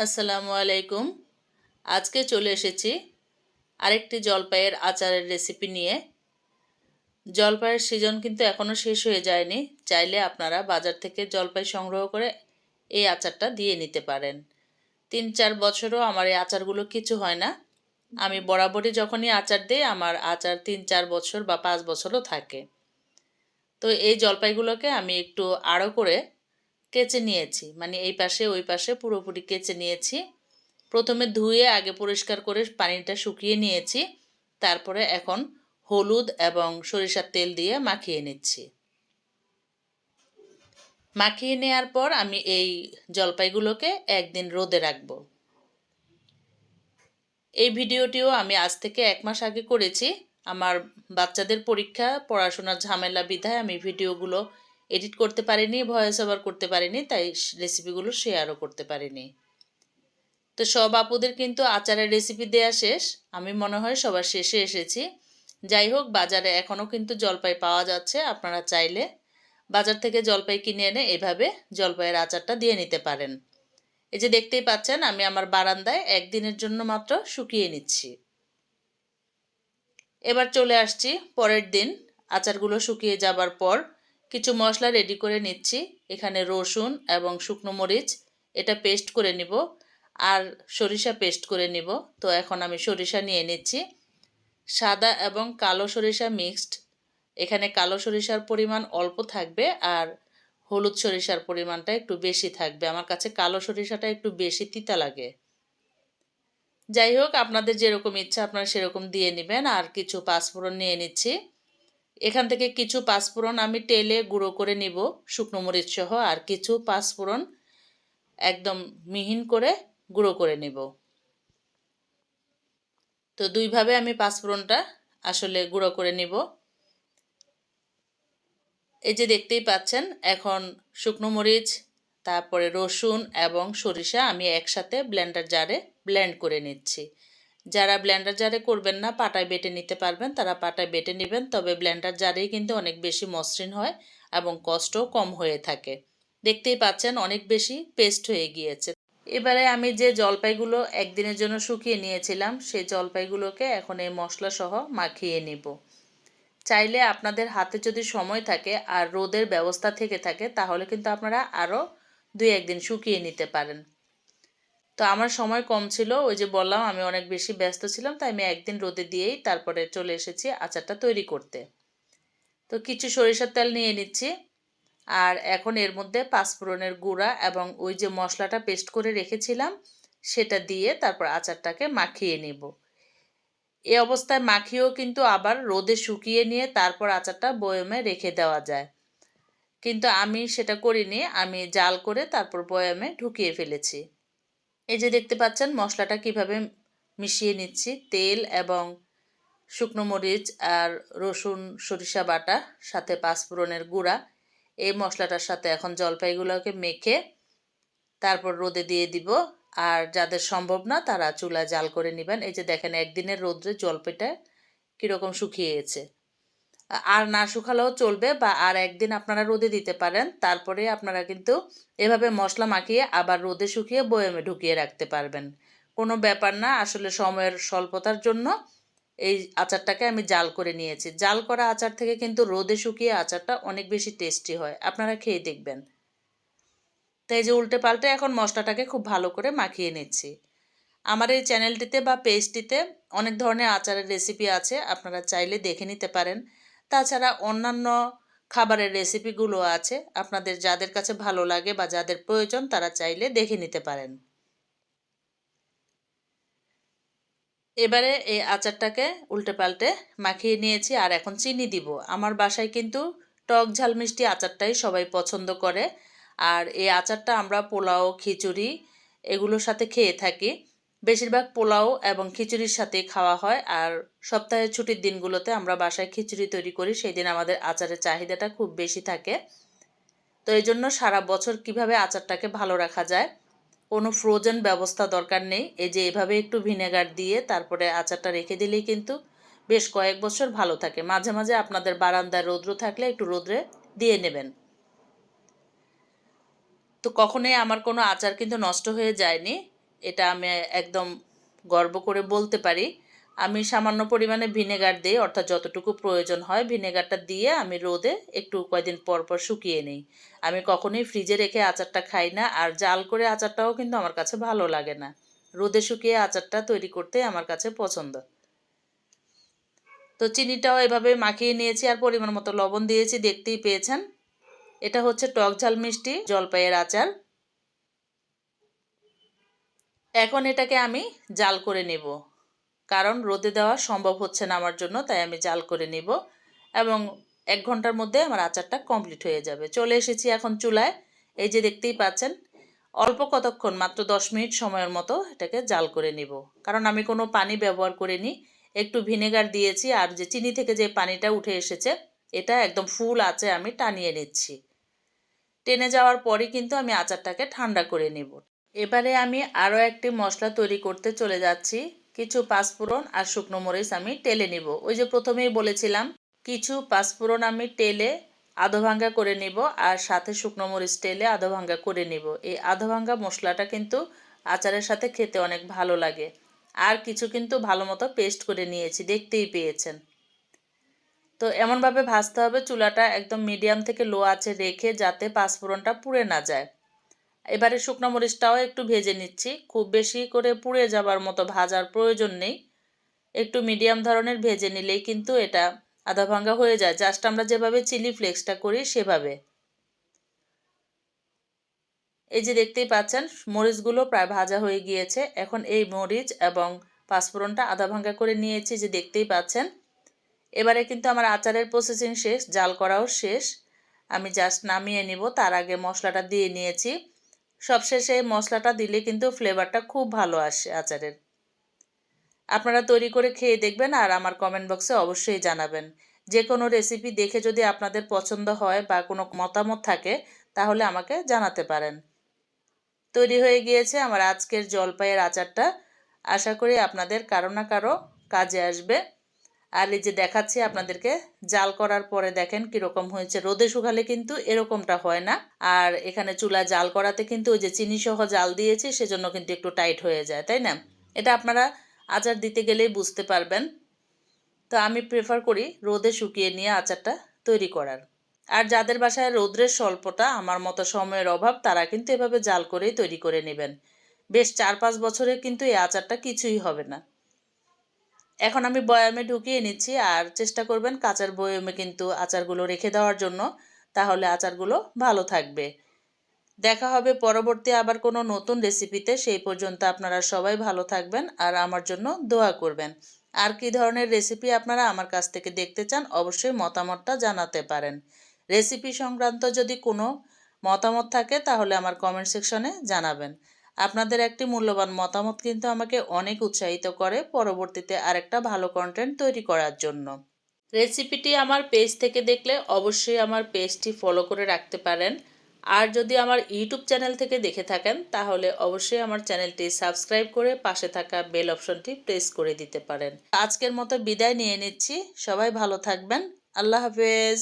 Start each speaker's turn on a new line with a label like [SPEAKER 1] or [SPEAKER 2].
[SPEAKER 1] আসসালামু আলাইকুম। আজকে চলে এসেছি আরেকটি জলপাইয়ের আচারের রেসিপি নিয়ে। জলপাইয়ের সিজন কিন্তু এখনও শেষ হয়ে যায়নি। চাইলে আপনারা বাজার থেকে জলপাই সংগ্রহ করে এই আচারটা দিয়ে নিতে পারেন। তিন চার বছরও আমার এই আচারগুলো কিছু হয় না। আমি বরাবরই যখনই আচার দিই, আমার আচার তিন চার বছর বা পাঁচ বছরও থাকে। তো এই জলপাইগুলোকে আমি একটু আড়ো করে কেচে নিয়েছি। মানে এই পাশে, ওই পাশে পুরোপুরি কেচে নিয়েছি। প্রথমে ধুয়ে, আগে পরিষ্কার করে পানিটা শুকিয়ে নিয়েছি। তারপরে এখন হলুদ এবং সরিষার তেল দিয়ে মাখিয়ে নিচ্ছি। মাখিয়ে নেওয়ার পর আমি এই জলপাইগুলোকে একদিন রোদে রাখব। এই ভিডিওটিও আমি আজ থেকে এক মাস আগে করেছি। আমার বাচ্চাদের পরীক্ষা, পড়াশোনার ঝামেলা বিধায় আমি ভিডিওগুলো এডিট করতে পারিনি ভয়েস ওভার করতে পারিনি, তাই রেসিপিগুলো শেয়ারও করতে পারিনি। তো সব আপুদের কিন্তু আচারের রেসিপি দেয়া শেষ, আমি মনে হয় সবার শেষে এসেছি। যাই হোক, বাজারে এখনও কিন্তু জলপাই পাওয়া যাচ্ছে, আপনারা চাইলে বাজার থেকে জলপাই কিনে এনে এভাবে জলপাইয়ের আচারটা দিয়ে নিতে পারেন। এই যে দেখতেই পাচ্ছেন, আমি আমার বারান্দায় একদিনের জন্য মাত্র শুকিয়ে নিচ্ছি। এবার চলে আসছি পরের দিন, আচারগুলো শুকিয়ে যাবার পর কিছু মশলা রেডি করে নিচ্ছি। এখানে রসুন এবং শুকনো মরিচ, এটা পেস্ট করে নিব আর সরিষা পেস্ট করে নিব। তো এখন আমি সরিষা নিয়ে নিচ্ছি। সাদা এবং কালো সরিষা মিক্সড এখানে কালো সরিষার পরিমাণ অল্প থাকবে আর হলুদ সরিষার পরিমাণটা একটু বেশি থাকবে। আমার কাছে কালো সরিষাটা একটু বেশি তিতা লাগে। যাই হোক, আপনাদের যেরকম ইচ্ছা আপনারা সেরকম দিয়ে নেবেন। আর কিছু পাঁচফোড়ন নিয়ে নিচ্ছি। এখান থেকে কিছু পাঁচফোড়ন আমি তেলে গুঁড়ো করে নিব, শুকনো মরিচ সহ, আর কিছু পাঁচফোড়ন একদম মিহিন করে গুঁড়ো করে নেব। তো দুইভাবে আমি পাঁচফোড়নটা আসলে গুঁড়ো করে নিব। এই যে দেখতেই পাচ্ছেন, এখন শুকনো মরিচ, তারপরে রসুন এবং সরিষা আমি একসাথে ব্লেন্ডার জারে ব্লেন্ড করে নিচ্ছি। যারা ব্লেন্ডার জারে করবেন না, পাটায় বেটে নিতে পারবেন। তারা পাটায় বেটে নেবেন, তবে ব্লেন্ডার জারেই কিন্তু অনেক বেশি মসৃণ হয় এবং কষ্টও কম হয়ে থাকে। দেখতেই পাচ্ছেন, অনেক বেশি পেস্ট হয়ে গিয়েছে। এবারে আমি যে জলপাইগুলো একদিনের জন্য শুকিয়ে নিয়েছিলাম, সেই জলপাইগুলোকে এখন এই মশলা সহ মাখিয়ে নিব। চাইলে আপনাদের হাতে যদি সময় থাকে আর রোদের ব্যবস্থা থেকে থাকে, তাহলে কিন্তু আপনারা আরও দুই একদিন শুকিয়ে নিতে পারেন। তো আমার সময় কম ছিল, ওই যে বললাম আমি অনেক বেশি ব্যস্ত ছিলাম, তাই আমি একদিন রোদে দিয়েই তারপরে চলে এসেছি আচারটা তৈরি করতে। তো কিছু সরিষার তেল নিয়ে নিচ্ছি, আর এখন এর মধ্যে পাঁচফোড়নের গুঁড়া এবং ওই যে মশলাটা পেস্ট করে রেখেছিলাম, সেটা দিয়ে তারপর আচারটাকে মাখিয়ে নিব। এ অবস্থায় মাখিয়েও কিন্তু আবার রোদে শুকিয়ে নিয়ে তারপর আচারটা বয়মে রেখে দেওয়া যায়। কিন্তু আমি সেটা করিনি, আমি জাল করে তারপর বয়ামে ঢুকিয়ে ফেলেছি। এই যে দেখতে পাচ্ছেন, মশলাটা কীভাবে মিশিয়ে নিচ্ছি, তেল এবং শুকনো মরিচ আর রসুন, সরিষা বাটা, সাথে পাঁচফোড়নের গুঁড়া। এই মশলাটার সাথে এখন জলপাইগুলোকে মেখে তারপর রোদে দিয়ে দিব। আর যাদের সম্ভব না, তারা চুলা জাল করে নেবেন। এই যে দেখেন, একদিনের রোদ্রে জলপাইটা কীরকম শুকিয়েছে। আর না শুকালেও চলবে বা আর একদিন আপনারা রোদে দিতে পারেন। তারপরে আপনারা কিন্তু এভাবে মশলা মাখিয়ে আবার রোদে শুকিয়ে বয়ামে ঢুকিয়ে রাখতে পারবেন। কোনো ব্যাপার না, আসলে সময়ের স্বল্পতার জন্য এই আচারটাকে আমি জাল করে নিয়েছি। জাল করা আচার থেকে কিন্তু রোদে শুকিয়ে আচারটা অনেক বেশি টেস্টি হয়। আপনারা খেয়ে দেখবেন। তাই যে উল্টে পাল্টে এখন মশলাটাকে খুব ভালো করে মাখিয়ে নিচ্ছি। আমার এই চ্যানেলটিতে বা পেজটিতে অনেক ধরনের আচারের রেসিপি আছে, আপনারা চাইলে দেখে নিতে পারেন। তাছাড়া অন্যান্য খাবারের রেসিপিগুলো আছে। আপনাদের যাদের কাছে ভালো লাগে বা যাদের প্রয়োজন, তারা চাইলে দেখে নিতে পারেন। এবারে এই আচারটাকে উল্টে পাল্টে মাখিয়ে নিয়েছি আর এখন চিনি দিব। আমার বাসায় কিন্তু টক ঝাল মিষ্টি আচারটাই সবাই পছন্দ করে। আর এই আচারটা আমরা পোলাও, খিচুড়ি এগুলোর সাথে খেয়ে থাকি। বেশিরভাগ পোলাও এবং খিচুড়ির সাথে খাওয়া হয়, আর সপ্তাহে ছুটির দিনগুলোতে আমরা বাসায় খিচুড়ি তৈরি করি। সেই দিন আমাদের আচারের চাহিদাটা খুব বেশি থাকে। তো এই জন্য সারা বছর কীভাবে আচারটাকে ভালো রাখা যায়, কোনো ফ্রোজেন ব্যবস্থা দরকার নেই। এই যে এভাবে একটু ভিনেগার দিয়ে তারপরে আচারটা রেখে দিলেই কিন্তু বেশ কয়েক বছর ভালো থাকে। মাঝে মাঝে আপনাদের বারান্দায় রৌদ্র থাকলে একটু রোদ্রে দিয়ে নেবেন। তো কখনোই আমার কোনো আচার কিন্তু নষ্ট হয়ে যায়নি। এটা আমি একদম গর্ব করে বলতে পারি। আমি সামান্য পরিমাণে ভিনেগার দিই, অর্থাৎ যতটুকু প্রয়োজন হয় ভিনেগারটা দিয়ে আমি রোদে একটু কয়দিন পর পর শুকিয়ে নিই। আমি কখনোই ফ্রিজে রেখে আচারটা খাই না, আর জাল করে আচারটাও কিন্তু আমার কাছে ভালো লাগে না। রোদে শুকিয়ে আচারটা তৈরি করতে আমার কাছে পছন্দ। তো চিনিটাও এভাবে মাখিয়ে নিয়েছি, আর পরিমাণ মতো লবণ দিয়েছি, দেখতেই পেয়েছেন। এটা হচ্ছে টক ঝাল মিষ্টি জলপাইয়ের আচার। এখন এটাকে আমি জাল করে নেব। কারণ রোদে দেওয়া সম্ভব হচ্ছে না আমার জন্য, তাই আমি জাল করে নেব এবং এক ঘণ্টার মধ্যে আমার আচারটা কমপ্লিট হয়ে যাবে। চলে এসেছি এখন চুলায়। এই যে দেখতেই পাচ্ছেন, অল্প কতক্ষণ, মাত্র দশ মিনিট সময়ের মতো এটাকে জাল করে নিব। কারণ আমি কোনো পানি ব্যবহার করিনি। একটু ভিনেগার দিয়েছি আর যে চিনি থেকে যে পানিটা উঠে এসেছে, এটা একদম ফুল আছে আমি টানিয়ে নিচ্ছি। টেনে যাওয়ার পরই কিন্তু আমি আচারটাকে ঠান্ডা করে নিব। এবারে আমি আরও একটি মশলা তৈরি করতে চলে যাচ্ছি। কিছু পাঁচফোড়ন আর শুকনো মরিচ আমি টেলে নিব। ওই যে প্রথমেই বলেছিলাম, কিছু পাঁচফোড়ন আমি টেলে আধোভাঙ্গা করে নিব আর সাথে শুকনো মরিচ টেলে আধোভাঙ্গা করে নিব। এই আধোভাঙ্গা মশলাটা কিন্তু আচারের সাথে খেতে অনেক ভালো লাগে। আর কিছু কিন্তু ভালো মতো পেস্ট করে নিয়েছি, দেখতেই পেয়েছেন। তো এমনভাবে ভাজতে হবে, চুলাটা একদম মিডিয়াম থেকে লো আছে রেখে যাতে পাঁচফোড়নটা পুড়ে না যায়। এবারে শুকনো মরিচটাও একটু ভেজে নিচ্ছি। খুব বেশি করে পুড়ে যাবার মতো ভাজার প্রয়োজন নেই। একটু মিডিয়াম ধরনের ভেজে নিলেই কিন্তু এটা আধা ভাঙ্গা হয়ে যায়। জাস্ট আমরা যেভাবে চিলি ফ্লেক্সটা করি সেভাবে। এই যে দেখতেই পাচ্ছেন, মরিচগুলো প্রায় ভাজা হয়ে গিয়েছে। এখন এই মরিচ এবং পাঁচফোড়নটা আধা ভাঙ্গা করে নিয়েছি, যে দেখতেই পাচ্ছেন। এবারে কিন্তু আমার আচারের প্রসেসিং শেষ, জাল করাও শেষ। আমি জাস্ট নামিয়ে নিব, তার আগে মশলাটা দিয়ে নিয়েছি। সবশেষে এই মশলাটা দিলে কিন্তু ফ্লেভারটা খুব ভালো আসে আচারের। আপনারা তৈরি করে খেয়ে দেখবেন আর আমার কমেন্ট বক্সে অবশ্যই জানাবেন। যে কোনো রেসিপি দেখে যদি আপনাদের পছন্দ হয় বা কোনো মতামত থাকে, তাহলে আমাকে জানাতে পারেন। তৈরি হয়ে গিয়েছে আমার আজকের জলপাইয়ের আচারটা। আশা করি আপনাদের কারও না কারও কাজে আসবে। আর এই যে দেখাচ্ছি আপনাদেরকে, জাল করার পরে দেখেন কীরকম হয়েছে। রোদে শুকালে কিন্তু এরকমটা হয় না। আর এখানে চুলা জাল করাতে কিন্তু ওই যে চিনি সহ জাল দিয়েছি, সেজন্য কিন্তু একটু টাইট হয়ে যায়, তাই না? এটা আপনারা আচার দিতে গেলেই বুঝতে পারবেন। তো আমি প্রেফার করি রোদে শুকিয়ে নিয়ে আচারটা তৈরি করার। আর যাদের বাসায় রোদ্রের স্বল্পতা, আমার মতো সময়ের অভাব, তারা কিন্তু এভাবে জাল করেই তৈরি করে নেবেন। বেশ চার পাঁচ বছরে কিন্তু এই আচারটা কিছুই হবে না। এখন আমি বয়ামে ঢুকিয়ে নিচ্ছি আর চেষ্টা করবেন কাঁচার বয়ামে কিন্তু আচারগুলো রেখে দেওয়ার জন্য, তাহলে আচারগুলো ভালো থাকবে। দেখা হবে পরবর্তী আবার কোনো নতুন রেসিপিতে, সেই পর্যন্ত আপনারা সবাই ভালো থাকবেন আর আমার জন্য দোয়া করবেন। আর কি ধরনের রেসিপি আপনারা আমার কাছ থেকে দেখতে চান, অবশ্যই মতামতটা জানাতে পারেন। রেসিপি সংক্রান্ত যদি কোনো মতামত থাকে, তাহলে আমার কমেন্ট সেকশনে জানাবেন। আপনাদের একটি মূল্যবান মতামত কিন্তু আমাকে অনেক উৎসাহিত করে পরবর্তীতে আরেকটা ভালো কন্টেন্ট তৈরি করার জন্য। রেসিপিটি আমার পেজ থেকে দেখলে অবশ্যই আমার পেজটি ফলো করে রাখতে পারেন। আর যদি আমার ইউটিউব চ্যানেল থেকে দেখে থাকেন, তাহলে অবশ্যই আমার চ্যানেলটি সাবস্ক্রাইব করে পাশে থাকা বেল অপশনটি প্রেস করে দিতে পারেন। আজকের মতো বিদায় নিয়ে নিচ্ছি। সবাই ভালো থাকবেন। আল্লাহ হাফেজ।